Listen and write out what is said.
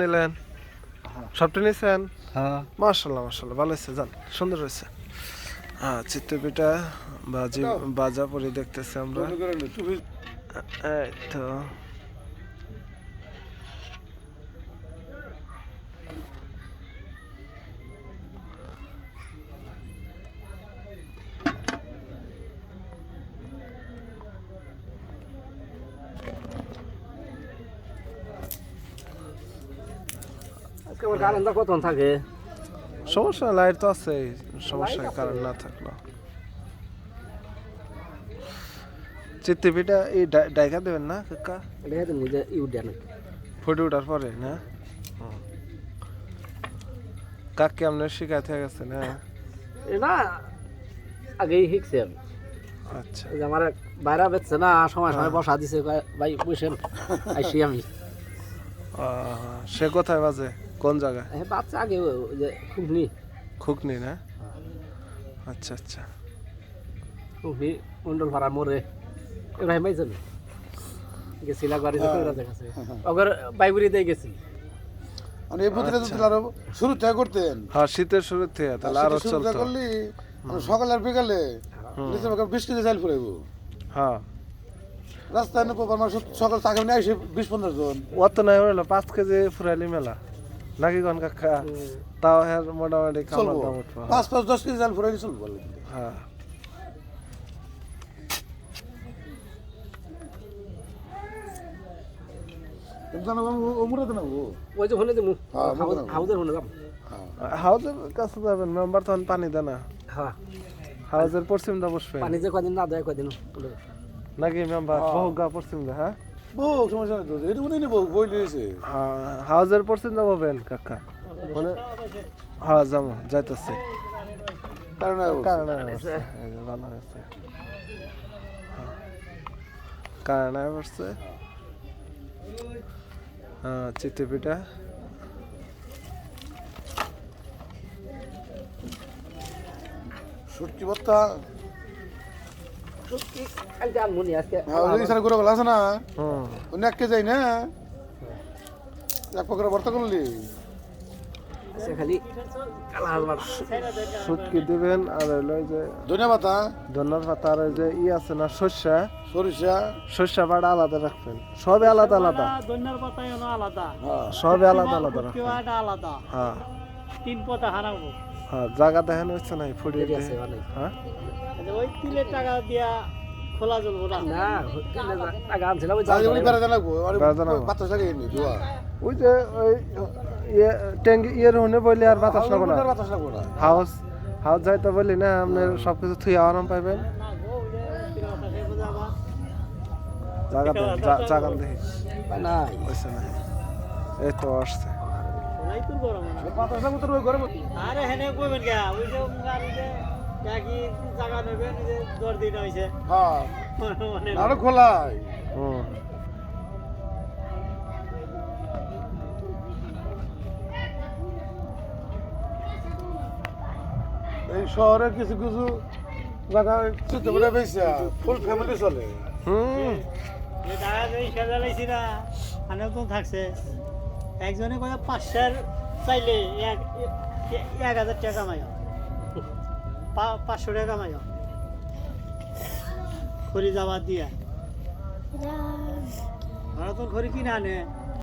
নিলেন সবটা নিয়েছেন হ্যাঁ। মার্শাল্লাহ মার্শাল্লাহ ভালো হয়েছে যান সুন্দর হয়েছে। হ্যাঁ চিত্রপিঠা বাজি বাজা পরে দেখতেছি আমরা। এই তো। আমার কারেন্টটা কতক্ষণ থাকে? সমস্যা লাইট তো আছে সমস্যা কারণ না থাকল। চিত্রপিঠা এই ডাইকা দেবেন না কাকা? ফুটে ওঠার পরে না। কাককে আপনার হয়ে গেছে না? এটা আগেই শিখছে আমি। আচ্ছা। যে আমার বাইরা বেচছে না সময় সময় বসা দিছে ভাই বসেন আইসি আমি। সে কোথায় বাজে? কোন জায়গা এই বাচ্চা আগে ওই যে খুবনি খুকনি না? আচ্ছা আচ্ছা। খুবনি মন্ডল ভাড়া মোরে। এবার পাইছেন গেছিলা বাড়িতে কইরা কাছে ওগর বাইগুড়ি দিয়ে গেছি। মানে এই প্রতিটা যদি আরও শুরু থেকে করতেন। হ্যাঁ শীতের শুরু থেকে তাহলে আরও শুরু চলতো। করলি সকাল আর বিকালে। নিচে আমাকে বিশ কেজি চাল ফুরাইব। হ্যাঁ। রাস্তায় সকাল চাকরি নিয়ে আসে বিশ পনেরো জন। অত নাই হলো পাঁচ কেজি ফুরাইলি মেলা। নাকি কোন কাকা তাও হ্যাঁ মোটামুটি দাম উঠবো পাঁচ পাঁচ দশ কেজি চাল ফুরাইলে চলবো হ্যাঁ। ওমরা তো ওই যে হলে দেবো। হ্যাঁ, হাউদের হলে যাম হাউজের কাছে যাবেন মেম্বার তখন পানি দেয় না। হ্যাঁ। হাউজের পশ্চিম দা বসবে পানি যে কদিন না দেয় কদিন নাকি মেম্বার? বহুগা পশ্চিম দা হ্যাঁ? বউ সমস্যা নেই তো। এটা মনে নেব বই নিয়েছে হাউজের পশ্চিম দা বলবেন কাকা? মানে হ্যাঁ যাব যাইতেছে। কারণ কারণ ভালো হয়েছে। কারণ পড়ছে হ্যাঁ চিত্রপিঠা সুটকি ভত্তা আজকে না? হুম। অন্য এক কে যাই না এক পকেটে ভর্তা করলি। খালি কালা দিবেন আর হইল যে ধনিয়া পাতা। ধন্যার পাতা আর ওই যে ই আছে না শস্যা সরিষা। শস্যা বাটা আলাদা রাখবেন। সবে আলাদা আলাদা। আলাদা। হ্যাঁ। সবে আলাদা আলাদা রাখবেন। আলাদা। হ্যাঁ। তিন পাতা হারাবো। হ্যাঁ জায়গা দেখেন হচ্ছে না ফুটিয়ে দেরি আছে অনেক। হ্যাঁ? ওই তিলের টাকা দিয়া খোলা চলবো না না টাকা আনছিলাম ওই বেড়াতে লাগবো। বাতাস লাগে ওই যে ওই ইয়ে ট্যাঙ্কি ইয়ের হনে বললে আর বাতাস লাগবো না। বাতাস লাগবো না। হাউস হাউস যাইতে বললি না আপনার সব কিছু থুই আরাম পাইবেন। জায়গা দেন জা- দেখি। না এই তো আসছে। আরে হেনে কইবেন কে ওই যে গাড়ি যে কি জায়গা নেবেন ওই যে দর দিন হইছে হ্যাঁ মানে আরও খোলাই হুম এই শহরে কিছু কিছু জায়গায় চুতে বলে বেশি ফুল ফ্যামিলি চলে হুম যে টাকা সাজা লাইছি না আনে তো থাকছে একজনে কয়ে পাঁচশোর চাইলে এক এক হাজার টাকা কামাই পাঁচশো টাকা কামাই খড়ি যাবার দিয়া। ওরা তো খড়ি কিনে আনে?